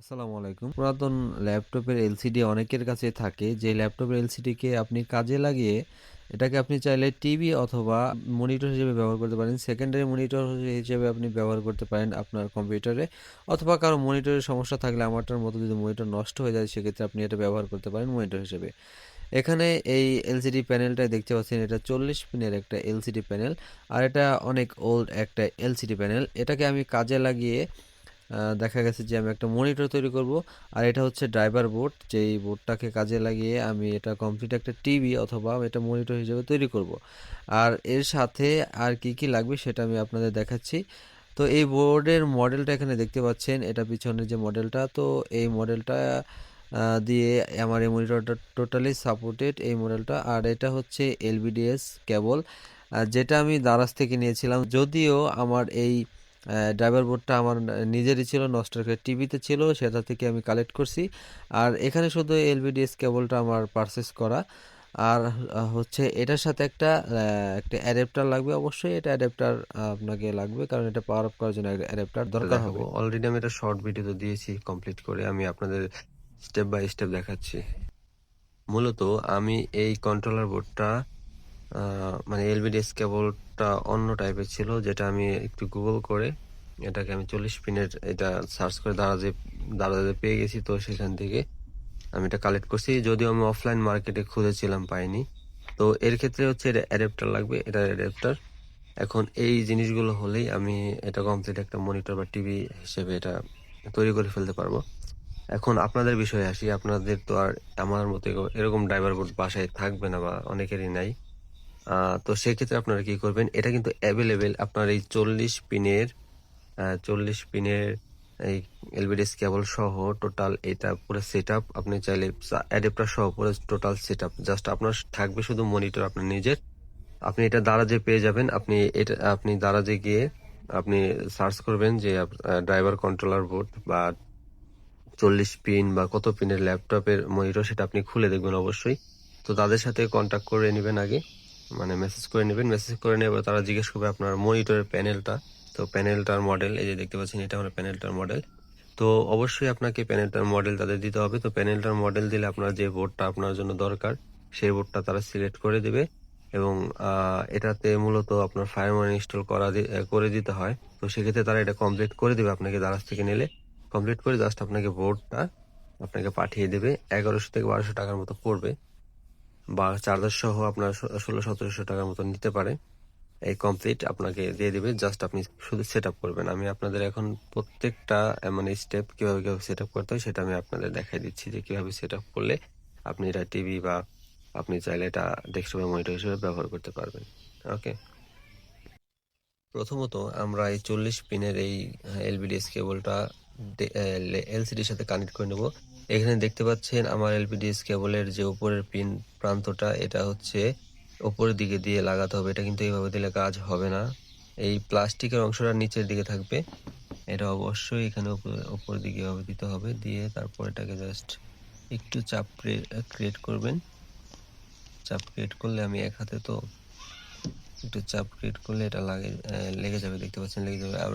আসসালামু আলাইকুম। পুরাতন ল্যাপটপের এলসিডি অনেকের কাছে থাকে। যে ল্যাপটপের এলসিডিকে আপনি কাজে লাগিয়ে এটাকে আপনি চাইলে টিভি অথবা মনিটর হিসেবে ব্যবহার করতে পারেন। সেকেন্ডারি মনিটর হিসেবে আপনি ব্যবহার করতে পারেন আপনার কম্পিউটারে অথবা কারও মনিটরের সমস্যা থাকলে আমারটার মতো যদি মনিটর নষ্ট হয়ে যায়, সেক্ষেত্রে আপনি এটা ব্যবহার করতে পারেন মনিটর হিসেবে। এখানে এই এলসিডি প্যানেলটা দেখতে পাচ্ছেন, এটা চল্লিশ পিনের একটা এলসিডি প্যানেল আর এটা অনেক ওল্ড একটা এলসিডি প্যানেল এটাকে আমি কাজে লাগিয়ে দেখা গেছে যে আমি একটা মনিটর তৈরি করব, আর এটা হচ্ছে ড্রাইভার বোর্ড যেই বোর্ডটাকে কাজে লাগিয়ে আমি এটা কমপ্লিট একটা টিভি অথবা এটা মনিটর হিসেবে তৈরি করব। আর এর সাথে আর কি কি লাগবে সেটা আমি আপনাদের দেখাচ্ছি। তো এই বোর্ডের মডেলটা এখানে দেখতে পাচ্ছেন, এটা পিছনের যে মডেলটা তো এই মডেলটা দিয়ে আমার এই মনিটরটা টোটালি সাপোর্টেড এই মডেলটা আর এটা হচ্ছে এলবিডিএস কেবল যেটা আমি দারাজ থেকে নিয়েছিলাম। যদিও আমার এই ড্রাইভার বোর্ডটা আমার নিজেরই ছিল নষ্ট টিভিতে ছিল সেটা থেকে আমি কালেক্ট করছি। আর এখানে শুধু এলবিডিএস কেবলটা আমার পারচেস করা। আর হচ্ছে এটার সাথে একটা একটা অ্যাডাপ্টার লাগবে অবশ্যই। এটা অ্যাডাপ্টার আপনাকে লাগবে কারণ এটা পাওয়ার আপ করার জন্য অ্যাডাপ্টার দরকার হবে। অলরেডি আমি এটা শর্ট ভিডিও তো দিয়েছি কমপ্লিট করে আমি আপনাদের স্টেপ বাই স্টেপ দেখাচ্ছি। মূলত আমি এই কন্ট্রোলার বোর্ডটা মানে এলবিডিএস কেবলটা অন্য টাইপের ছিল, যেটা আমি একটু গুগল করে এটাকে আমি চল্লিশ পিনের এটা সার্চ করে দাঁড়া দারাজে দারাজে পেয়ে গেছি, তো সেখান থেকে আমি এটা কালেক্ট করছি। যদিও আমি অফলাইন মার্কেটে খুঁজেছিলাম, পাইনি। তো এর ক্ষেত্রে হচ্ছে এটা অ্যাডাপ্টার লাগবে, এটা অ্যাডাপ্টার এখন এই জিনিসগুলো হলেই আমি এটা কমপ্লিট একটা মনিটর বা টিভি হিসেবে এটা তৈরি করে ফেলতে পারব। এখন আপনাদের বিষয়ে আসি, আপনাদের তো আর আমার মতো এরকম- ড্রাইভার বোর্ড বাসায় থাকবে না বা অনেকেরই নাই। তো সেক্ষেত্রে আপনারা কি করবেন? এটা কিন্তু অ্যাভেলেবেল আপনার এই চল্লিশ পিনের চল্লিশ পিনের এই এলবিডিএস কেবল সহ টোটাল এটা পুরো সেট আপ আপনি চাইলে অ্যাডাপ্টার সহ পুরো টোটাল সেট আপ জাস্ট আপনার থাকবে শুধু মনিটর আপনার নিজের। আপনি এটা দারাজে পেয়ে যাবেন। আপনি এটা, আপনি দারাজে গিয়ে আপনি সার্চ করবেন যে ড্রাইভার কন্ট্রোলার বোর্ড বা চল্লিশ পিন বা কত পিনের ল্যাপটপের মনিটর সেটা আপনি খুলে দেখবেন অবশ্যই। তো তাদের সাথে কন্ট্যাক্ট করে নেবেন আগে। মানে মেসেজ করে নেবেন মেসেজ করে নেবে তারা জিজ্ঞেস করবে আপনার মনিটরের প্যানেলটা তো প্যানেলটার মডেল এই যে দেখতে পাচ্ছেন, এটা হলো প্যানেলটার মডেল তো অবশ্যই আপনাকে প্যানেলটার মডেল তাদের দিতে হবে। তো প্যানেলটার মডেল দিলে আপনার যে বোর্ডটা আপনার জন্য দরকার, সেই বোর্ডটা তারা সিলেক্ট করে দেবে এবং এটাতে মূলত আপনার ফায়ারম্যান ইনস্টল করা করে দিতে হয়। তো সেক্ষেত্রে তারা এটা কমপ্লিট করে দেবে আপনাকে দারাজ থেকে নিলে। কমপ্লিট করে জাস্ট আপনাকে বোর্ডটা আপনাকে পাঠিয়ে দেবে। এগারোশো থেকে বারোশো টাকার মতো পড়বে। বা চার্জার সহ আপনার ষোলো সতেরোশো টাকার মতো নিতে পারে। এই কমপ্লিট আপনাকে দিয়ে দিবে জাস্ট আপনি শুধু সেট করবেন। আমি আপনাদের এখন প্রত্যেকটা আহ, মানে স্টেপ কীভাবে কীভাবে সেট আপ করতে হয় সেটা আমি আপনাদের দেখাই দিচ্ছি যে কীভাবে সেট আপ করলে আপনি এটা টিভি বা আপনি চাইলে এটা ডেস্কটপের মনিটর হিসেবে ব্যবহার করতে পারবেন। ওকে প্রথমত আমরা এই চল্লিশ পিনের এই এলবিডিএস কেবলটা এলসিডির সাথে কানেক্ট করে নেব। এখানে দেখতে পাচ্ছেন আমার এলবিডিএস কেবলের যে উপরের পিন প্রান্তটা, এটা হচ্ছে উপরের দিকে দিয়ে লাগাতে হবে। এটা কিন্তু এইভাবে দিলে কাজ হবে না। এই প্লাস্টিকের অংশটা নিচের দিকে থাকবে। এটা অবশ্যই এখানে উপরে- উপরের দিকে এভাবে দিতে হবে। দিয়ে তারপর এটাকে জাস্ট একটু চাপ ক্রিয়েট করবেন। চাপ ক্রিয়েট করলে আমি এক হাতে তো একটু চাপ ক্রিয়েট করলে এটা লাগে লেগে যাবে, দেখতে পাচ্ছেন, লেগে যাবে। আর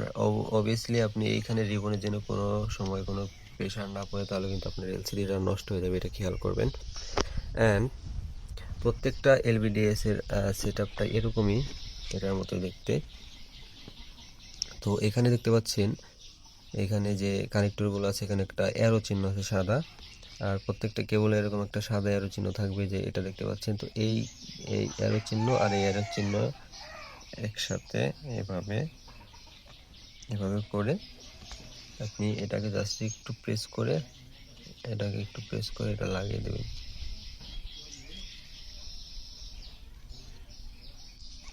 অবভিয়াসলি আপনি এইখানে রিবনের জন্য কোনো সময় কোনো প্রেশার না পড়ে, তাহলে কিন্তু আপনার এলসিডিটা নষ্ট হয়ে যাবে, এটা খেয়াল করবেন। অ্যান্ড প্রত্যেকটা এলবিডিএস এর সেট আপটা এরকমই, এটার মতো দেখতে। তো এখানে দেখতে পাচ্ছেন, এখানে যে কানেক্টরগুলো আছে, এখানে একটা অ্যারো চিহ্ন আছে সাদা। আর প্রত্যেকটা কেবলে এরকম একটা সাদা অ্যারো চিহ্ন থাকবে যে এটা দেখতে পাচ্ছেন। তো এই এই অ্যারো চিহ্ন আর এই অ্যারো চিহ্ন একসাথে এভাবে এভাবে করে আপনি এটাকে জাস্ট একটু প্রেস করে, এটাকে একটু প্রেস করে এটা লাগিয়ে দেবেন।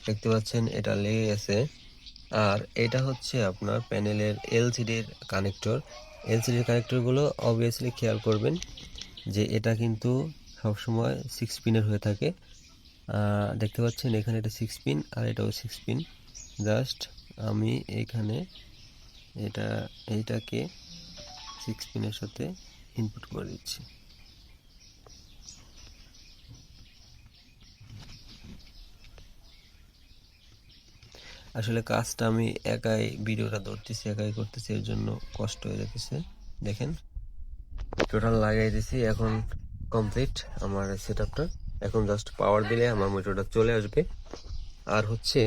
দেখতে পাচ্ছেন এটা লেগে গেছে। আর এটা হচ্ছে আপনার প্যানেলের এলসিডির কানেক্টর এলসিডির কানেক্টরগুলো অবভিয়াসলি খেয়াল করবেন যে এটা কিন্তু সবসময় সিক্স পিনের হয়ে থাকে। দেখতে পাচ্ছেন এখানে এটা সিক্স পিন আর এটাও সিক্স পিন জাস্ট আমি এখানে এটা, এইটাকে সিক্স পিনের সাথে ইনপুট করে দিচ্ছি। আসলে কাজটা আমি একাই, ভিডিওটা ধরতেছি, একাই করতেছি, এর জন্য কষ্ট হয়ে যেতেছে দেখেন টোটাল লাগাই দিছি, এখন কমপ্লিট আমার সেট আপটা এখন জাস্ট পাওয়ার দিলে আমার মনিটরটা চলে আসবে। আর হচ্ছে,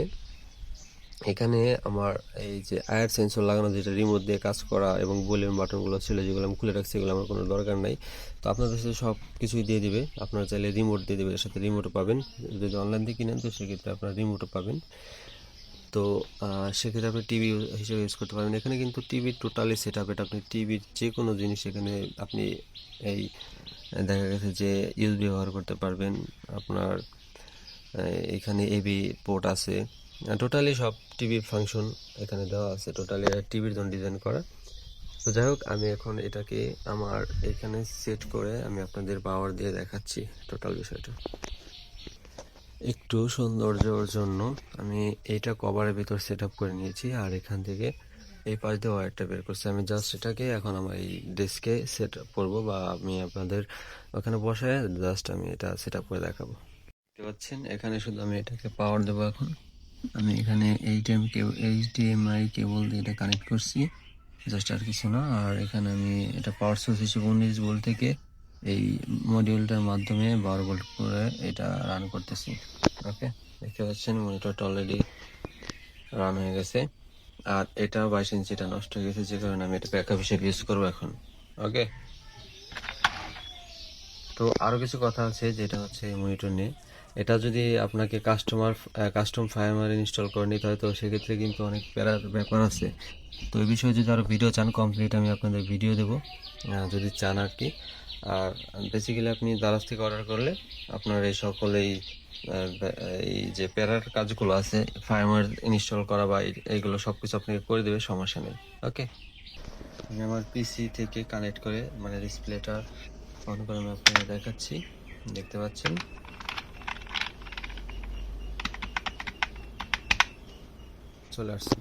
এখানে আমার এই যে আয়ার সেন্সর লাগানো, যেটা রিমোট দিয়ে কাজ করা এবং ভলিউম বাটনগুলো ছিল, যেগুলো আমি খুলে রাখছি, এগুলো আমার কোনো দরকার নাই। তো আপনাদের সাথে সব কিছুই দিয়ে দিবে। আপনারা চাইলে রিমোট দিয়ে দেবে, এর সাথে রিমোটও পাবেন। যদি অনলাইন থেকে কিনেন, তো সেক্ষেত্রে আপনারা রিমোটও পাবেন। তো সেক্ষেত্রে আপনি টিভি হিসেবে ইউজ করতে পারবেন। এখানে কিন্তু টিভির টোটালি সেট আপ এটা। আপনি টিভির যে কোনো জিনিস এখানে আপনি এই, দেখা গেছে যে ইউজ ব্যবহার করতে পারবেন। আপনার এখানে এবি পোর্ট আছে। টোটালি সব টিভি ফাংশন এখানে দেওয়া আছে। টোটালি টিভির জন্য ডিজাইন করা। তো যাই হোক, আমি এখন এটাকে আমার এখানে সেট করে আমি আপনাদের পাওয়ার দিয়ে দেখাচ্ছি টোটাল বিষয়টা। একটু সৌন্দর্যর জন্য আমি এইটা কভারের ভিতর সেট আপ করে নিয়েছি আর এখান থেকে এই পাশ দিয়ে ওয়ারটা বের করছি। আমি জাস্ট এটাকে এখন আমার এই ডেস্কে সেট আপ করব বা আমি আপনাদের ওখানে বসায় জাস্ট আমি এটা সেট আপ করে দেখাবো। দেখতে পাচ্ছেন, এখানে শুধু আমি এটাকে পাওয়ার দেবো এখন। আমি এখানে এইচডিএম কেবল এইচডিএমআই কেবল দিয়ে এটা কানেক্ট করছি। জাস্ট আর কিছু না। আর এখানে আমি এটা পাওয়ার সোর্স হিসেবে উনিশ ভোল্ট থেকে এই মডিউলটার মাধ্যমে বারো ভোল্ট করে এটা রান করতেছি। ওকে দেখতে পাচ্ছেন মনিটরটা অলরেডি রান হয়ে গেছে। আর এটা বাইশ ইঞ্চিটা নষ্ট হয়ে গেছে, যে কারণে আমি এটা ব্যাকআপ হিসেবে ইউজ করব এখন। ওকে তো আরও কিছু কথা আছে, যেটা হচ্ছে মনিটর নিয়ে। এটা যদি আপনাকে কাস্টমার কাস্টম ফায়ারমার ইনস্টল করে নিতে হয়, তো সেক্ষেত্রে কিন্তু অনেক প্যারার ব্যাপার আছে। তো এই বিষয়ে যদি আরও ভিডিও চান কমপ্লিট আমি আপনাদের ভিডিও দেবো। যদি চান আর কি। আর বেসিক্যালি আপনি দারাজ থেকে অর্ডার করলে আপনার এই সকল এই এই যে প্যারার কাজগুলো আছে ফার্মার ইনস্টল করা বা এইগুলো সব কিছু আপনাকে করে দেবে, সমস্যা নেই। ওকে আমি আমার পিসি থেকে কানেক্ট করে মানে ডিসপ্লেটা অন করে আমি আপনাকে দেখাচ্ছি। দেখতে পাচ্ছেন? চলে আসছে।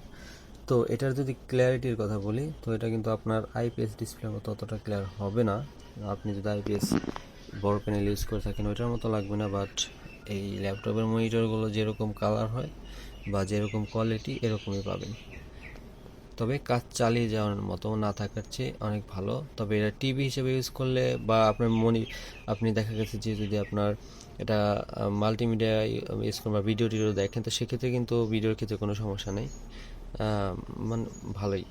তো এটার যদি ক্ল্যারিটির কথা বলি, তো এটা কিন্তু আপনার আইপিএস ডিসপ্লের মতো অতটা ক্লিয়ার হবে না। আপনি যদি আইপিএস বড় প্যানেল ইউজ করে থাকেন, ওইটার মতো লাগবে না বাট এই ল্যাপটপের মনিটরগুলো যেরকম কালার হয় বা যেরকম কোয়ালিটি এরকমই পাবেন। তবে কাজ চালিয়ে যাওয়ার মতো না থাকার চেয়ে অনেক ভালো। তবে এটা টিভি হিসেবে ইউজ করলে বা আপনার মনি, আপনি দেখা গেছে যে যদি আপনার এটা মাল্টিমিডিয়া ইউজ করেন বা ভিডিও টিডিও দেখেন, তো সেক্ষেত্রে কিন্তু ভিডিওর ক্ষেত্রে কোনো সমস্যা নেই। মানে ভালোই।